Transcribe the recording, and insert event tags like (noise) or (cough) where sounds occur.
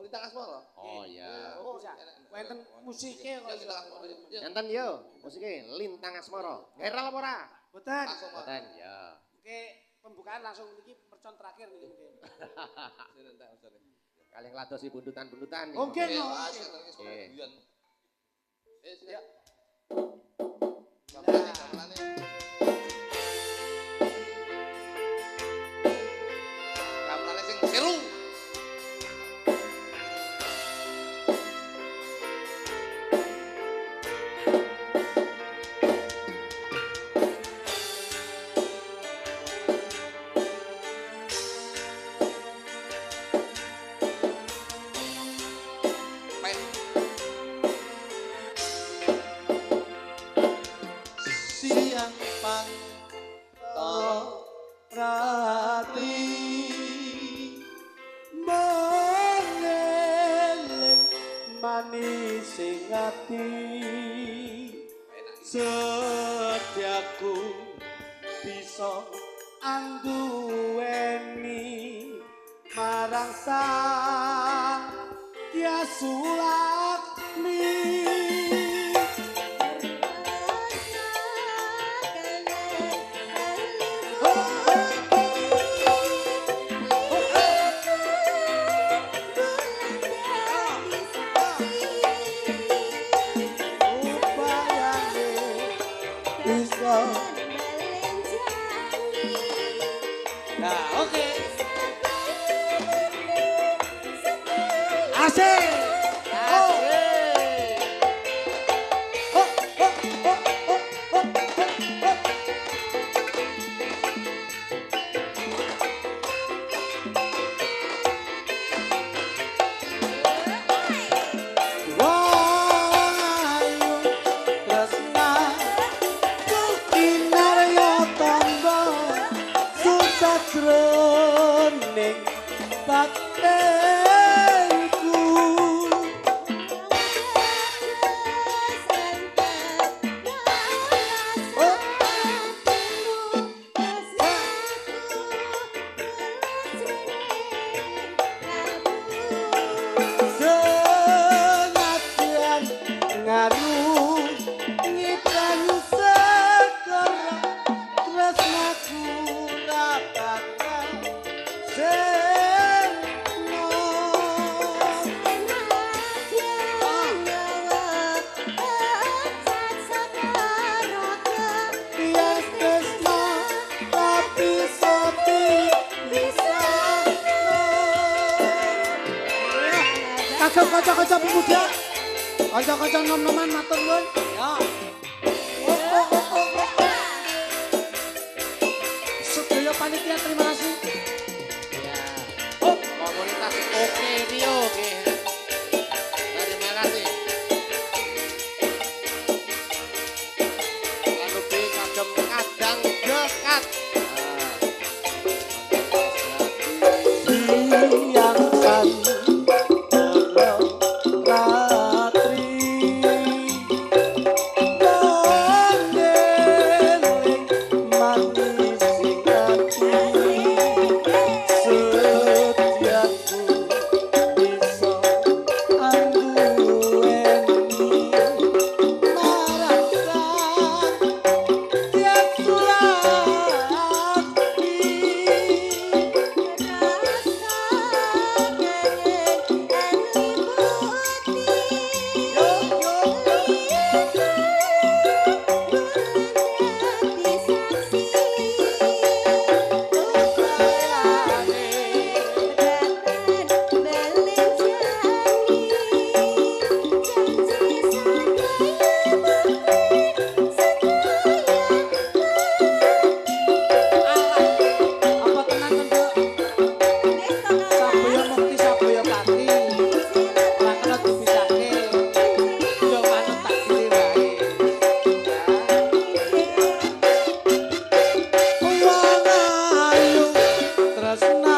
Lintang Asmara. Oh iya. Oh, bisa. Wenten musiknya kok. Ya Lintang Asmara. Ya. Enten yo, musiknya Lintang Asmara. Viral apa ora? Boten. Langsung Pak. Boten ya. Oke, pembukaan langsung iki mercon terakhir nih mungkin. (laughs) Kalian ngladosi bundutan-bundutan. nangis Oke. guyon. Eh, yang pang prati mengeleng manis singati sediaku bisa andueni marang sang kiasulah Nah, oke. Asik. jroning bakte kaca-kaca pemuda. Kaca-kaca nom-noman matur nuwun. Ya. Oh, oh, oh. Sedaya panitia terima kasih योग योगे doesn't.